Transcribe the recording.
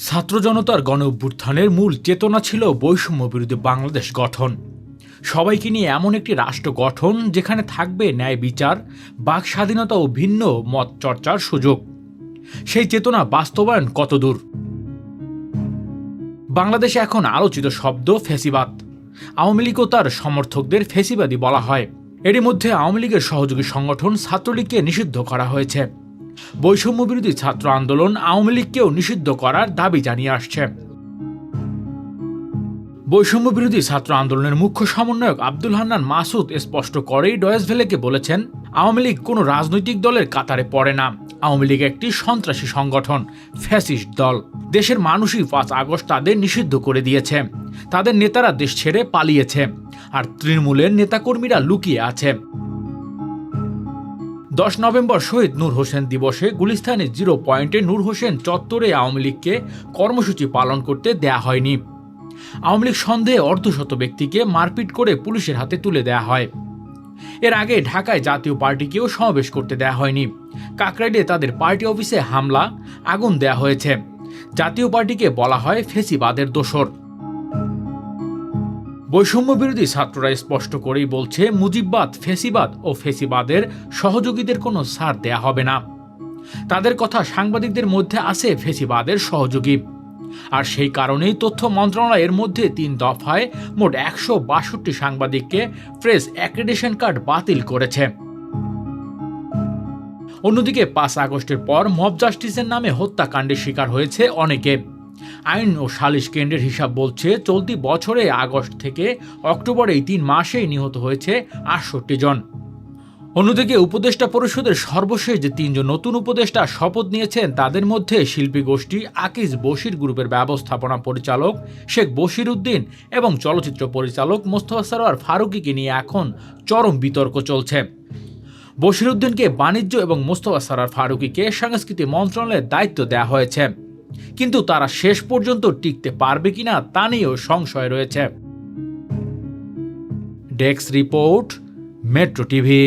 ছাত্র জনতার গণ অভ্যুত্থানের মূল চেতনা ছিল বৈষম্য বিরোধী বাংলাদেশ গঠন। সবাইকে নিয়ে এমন একটি রাষ্ট্র গঠন যেখানে থাকবে ন্যায় বিচার, বাক স্বাধীনতা ও ভিন্ন মত চর্চার সুযোগ। সেই চেতনা বাস্তবায়ন কতদূর? বাংলাদেশে এখন আলোচিত শব্দ ফেসিবাদ। আওয়ামী লীগ ও তার সমর্থকদের ফেসিবাদী বলা হয়। এরই মধ্যে আওয়ামী লীগের সহযোগী সংগঠন ছাত্রলীগকে নিষিদ্ধ করা হয়েছে। বৈষম্য বিরোধী ছাত্র আন্দোলন আওয়ামী লীগকেও নিষিদ্ধ করার দাবি জানিয়ে আসছে। বৈষম্য বিরোধী ছাত্র আন্দোলনের মুখ্য সমন্বয়ক আব্দুল হান্নান মাসুদ স্পষ্ট করেই ডয়েস ভেলেকে বলেছেন, আওয়ামী লীগ কোনো রাজনৈতিক দলের কাতারে পড়ে না। আওয়ামী লীগ একটি সন্ত্রাসী সংগঠন, ফ্যাসিস্ট দল। দেশের মানুষই পাঁচ আগস্ট তাদের নিষিদ্ধ করে দিয়েছে। তাদের নেতারা দেশ ছেড়ে পালিয়েছে। আর তৃণমূলের নেতাকর্মীরা লুকিয়ে আছে। দশ নভেম্বর শহীদ নূর হোসেন দিবসে গুলিস্তানে জিরো পয়েন্টে নূর হোসেন চত্বরে আওয়ামী লীগকে কর্মসূচি পালন করতে দেয়া হয়নি। আওয়ামী লীগ সন্দেহে অর্ধশত ব্যক্তিকে মারপিট করে পুলিশের হাতে তুলে দেয়া হয়। এর আগে ঢাকায় জাতীয় পার্টিকেও সমাবেশ করতে দেয়া হয়নি। কাকরাইলে তাদের পার্টি অফিসে হামলা, আগুন দেয়া হয়েছে। জাতীয় পার্টিকে বলা হয় ফেসিবাদের দোসর বৈষম্য বিরোধী ছাত্ররা স্পষ্ট করেই বলছে, মুজিববাদ, ফেসিবাদ ও ফেসিবাদের সহযোগীদের কোনো ছাড় দেয়া হবে না। তাদের কথা সাংবাদিকদের মধ্যে আছে ফেসিবাদের সহযোগী। আর সেই কারণেই তথ্য মন্ত্রণালয়ের মধ্যে তিন দফায় মোট একশো বাষট্টি সাংবাদিককে প্রেস অ্যাক্রেডিশন কার্ড বাতিল করেছে। অন্যদিকে পাঁচ আগস্টের পর মব জাস্টিসের নামে হত্যাকাণ্ডের শিকার হয়েছে অনেকে। আইন ও সালিশ কেন্দ্রের হিসাব বলছে, চলতি বছরে আগস্ট থেকে অক্টোবর তিন মাসেই নিহত হয়েছে আটষট্টি জন। অন্যদিকে উপদেষ্টা পরিষদের সর্বশেষ যে তিনজন নতুন উপদেষ্টা শপথ নিয়েছেন, তাদের মধ্যে শিল্পী গোষ্ঠী আকিজ বশির গ্রুপের ব্যবস্থাপনা পরিচালক শেখ বশির উদ্দিন এবং চলচ্চিত্র পরিচালক মোস্তফা সরোয়ার ফারুকিকে নিয়ে এখন চরম বিতর্ক চলছে। বশিরউদ্দিনকে বাণিজ্য এবং মোস্তফা সরার ফারুকিকে সংস্কৃতি মন্ত্রণালয়ের দায়িত্ব দেওয়া হয়েছে। কিন্তু তারা শেষ পর্যন্ত টিকতে পারবে কিনা তা নিয়েও সংশয় রয়েছে। Desk report, Metro TV.